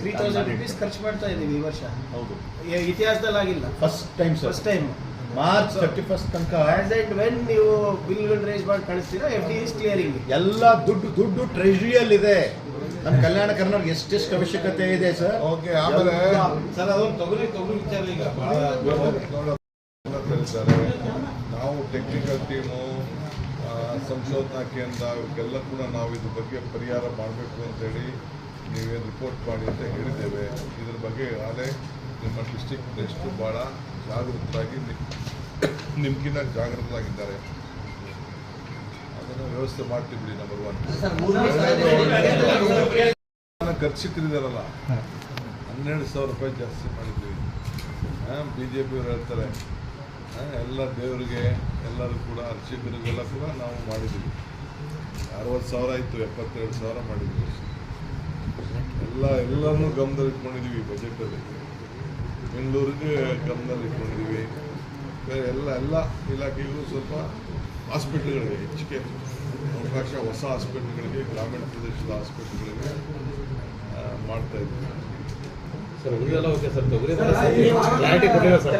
Three thousand rupees ಖರ್ಚು ಮಾಡ್ತಾ ಇದ್ದೀವಿ ಈ ವರ್ಷ. ಹೌದು. ಈ- ಇತಿಹಾಸದಲ್ಲಿ ಆಗಿಲ್ಲ first time sir first time March thirty first ತನಕ. ಆಸ್ ಅಂಡ್ ವೆನ್ ನೀವು ಬಿಲ್ಗಳು ರೇಸ್ ಮಾಡಿ ಕಳಿಸ್ತೀರಾ ಎಫ್ ಡಿ ಇಸ್ ಕ್ಲಿಯರಿಂಗ್ ಎಲ್ಲ ದುಡ್ಡು ದುಡ್ಡು ಟ್ರೆಜರಿಯಲ್ಲಿ ಇದೆ ನಮ್ಮ ಕಲ್ಯಾಣ ಕರ್ನಾಟಕ ಎಷ್ಟೆಷ್ಟು ಅವಶ್ಯಕತೆ ಇದೆ ಸರ್ ಓಕೆ ಆಮೇಲೆ ಸರ್ ಅದೊಂದು ತೊಗರಿ ತೊಗರಿ ವಿಚಾರ ಈಗ. ಬಹಳ ತಿಳಿದ್ದಾರೆ ನಾವು ಟೆಕ್ನಿಕಲ್ ಟೀಮು ಸಂಶೋಧನಾ ಕೇಂದ್ರ ಇವಕ್ಕೆಲ್ಲ ಕೂಡ ನಾವು ಇದ್ರ ಬಗ್ಗೆ ಪರಿಹಾರ ಮಾಡಬೇಕು ಅಂತೇಳಿ ನೀವೇನು ರಿಪೋರ್ಟ್ ಮಾಡಿ ಅಂತ ಹೇಳಿದ್ದೇವೆ. ಇದ್ರ ಬಗ್ಗೆ ಆಗಲೇ ನಿಮ್ಮ ಡಿಸ್ಟಿಕ್ ಎಷ್ಟು ಭಾಳ ಜಾಗೃತರಾಗಿ ನಿಮ್ಗಿನ್ನ ಜಾಗೃತರಾಗಿದ್ದಾರೆ. ಅದನ್ನು ವ್ಯವಸ್ಥೆ ಮಾಡ್ತೀವಿ ನಂಬರ್ ಒನ್ ಖರ್ಚಿಕರಿದಾರಲ್ಲ ಹನ್ನೆರಡು ಸಾವಿರ ರೂಪಾಯಿ ಜಾಸ್ತಿ ಮಾಡಿದ್ವಿ ಬಿ ಜೆ ಪಿಯವ್ರು ಹೇಳ್ತಾರೆ. ಎಲ್ಲ ದೇವರಿಗೆ, ಎಲ್ಲರೂ ಕೂಡ ಅರ್ಚಕರಿಗೆಲ್ಲ ಕೂಡ ನಾವು ಮಾಡಿದ್ದೀವಿ. ಅರವತ್ತು ಸಾವಿರ ಇತ್ತು ಎಪ್ಪತ್ತೆರಡು ಸಾವಿರ ಮಾಡಿದ್ದೀವಿ. ಎಲ್ಲ ಎಲ್ಲಾನು ಗಮನದಲ್ಲಿ ಇಟ್ಕೊಂಡಿದ್ದೀವಿ ಬಜೆಟಲ್ಲಿ ಬೆಂಗಳೂರಿಗೆ ಗಮನದಲ್ಲಿ ಇಟ್ಕೊಂಡಿದ್ದೀವಿ ಎಲ್ಲ ಎಲ್ಲ ಇಲಾಖೆಗೂ ಸ್ವಲ್ಪ ಹಾಸ್ಪಿಟ್ಲ್ಗಳಿಗೆ ಹೆಚ್ಚಿಗೆ ಅವಕಾಶ ಹೊಸ ಹಾಸ್ಪಿಟ್ಲ್ಗಳಿಗೆ ಗ್ರಾಮೀಣ ಪ್ರದೇಶದ ಹಾಸ್ಪಿಟ್ಲ್ಗಳಿಗೆ ಆ, ಮಾಡ್ತಾ ಇದ್ದೀವಿ. Sir sir.